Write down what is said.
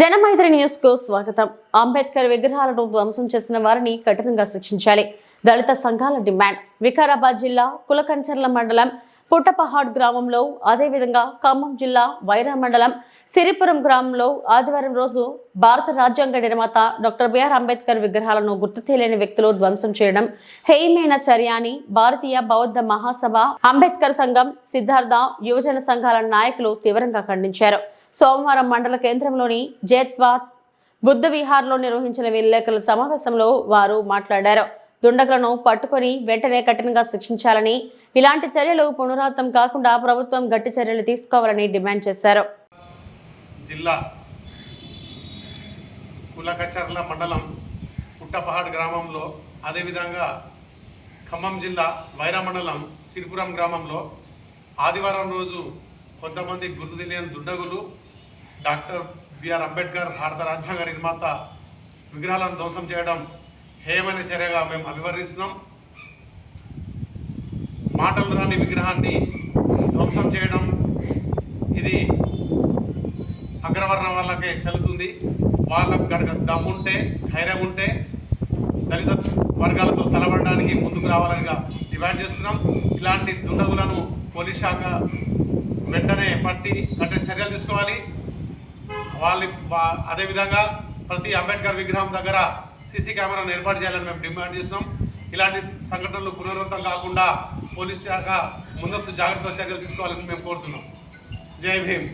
జనమైత్రి న్యూస్కు స్వాగతం. అంబేద్కర్ విగ్రహాలను ధ్వంసం చేసిన వారిని కఠినంగా శిక్షించాలి. దళిత సంఘాల డిమాండ్. వికారాబాద్ జిల్లా కులకంచర్ల మండలం పుట్టపహాడ్ గ్రామంలో అదేవిధంగా ఖమ్మం జిల్లా వైరా మండలం సిరిపురం గ్రామంలో ఆదివారం రోజు భారత రాజ్యాంగ నిర్మాత డాక్టర్ బిఆర్ అంబేద్కర్ విగ్రహాలను గుర్తు తెలియని వ్యక్తులు ధ్వంసం చేయడం హేయమైన చర్య అని భారతీయ బౌద్ధ మహాసభ అంబేద్కర్ సంఘం సిద్ధార్థ యువజన సంఘాల నాయకులు తీవ్రంగా ఖండించారు. సోమవారం మండల కేంద్రంలోని జేత్వాత్ బుద్ధ విహార్లో నిర్వహించిన విలేకరుల సమావేశంలో వారు మాట్లాడారు. దుండగులను పట్టుకొని వెంటనే కఠినంగా శిక్షించాలని ఇలాంటి చర్యలు పునరావృతం కాకుండా ప్రభుత్వం గట్టి చర్యలు తీసుకోవాలని డిమాండ్ చేశారు. జిల్లా కులకచర్ల మండలం పుట్టపహాడ్ గ్రామంలో అదేవిధంగా ఖమ్మం జిల్లా వైరా మండలం సిరిపురం గ్రామంలో ఆదివారం రోజు కొంతమంది గుర్తు తెలియని దుండగులు డాక్టర్ బిఆర్ అంబేద్కర్ భారత రాజ్యాంగ నిర్మాత విగ్రహాలను ధ్వంసం చేయడం హేమైన చర్యగా మేము అభివర్ణిస్తున్నాం. మాటలు రాని విగ్రహాన్ని ధ్వంసం చేయడం ఇది అగ్రవర్ణం వాళ్ళకే చెల్లుతుంది. వాళ్ళకు గడక దమ్ముంటే ధైర్యం ఉంటే దళిత వర్గాలతో తలబడడానికి ముందుకు రావాలని డిమాండ్ చేస్తున్నాం. ఇలాంటి దుండగులను పోలీస్ శాఖ వెంటనే పట్టి కఠిన చర్యలు తీసుకోవాలి. వాళ్ళని అదేవిధంగా ప్రతి అంబేద్కర్ విగ్రహం దగ్గర సీసీ కెమెరాను ఏర్పాటు చేయాలని మేము డిమాండ్ చేస్తున్నాం. ఇలాంటి సంఘటనలు పునరావృతం కాకుండా పోలీస్ శాఖ ముందస్తు జాగ్రత్త చర్యలు తీసుకోవాలని మేము కోరుతున్నాం. జై భీమ్.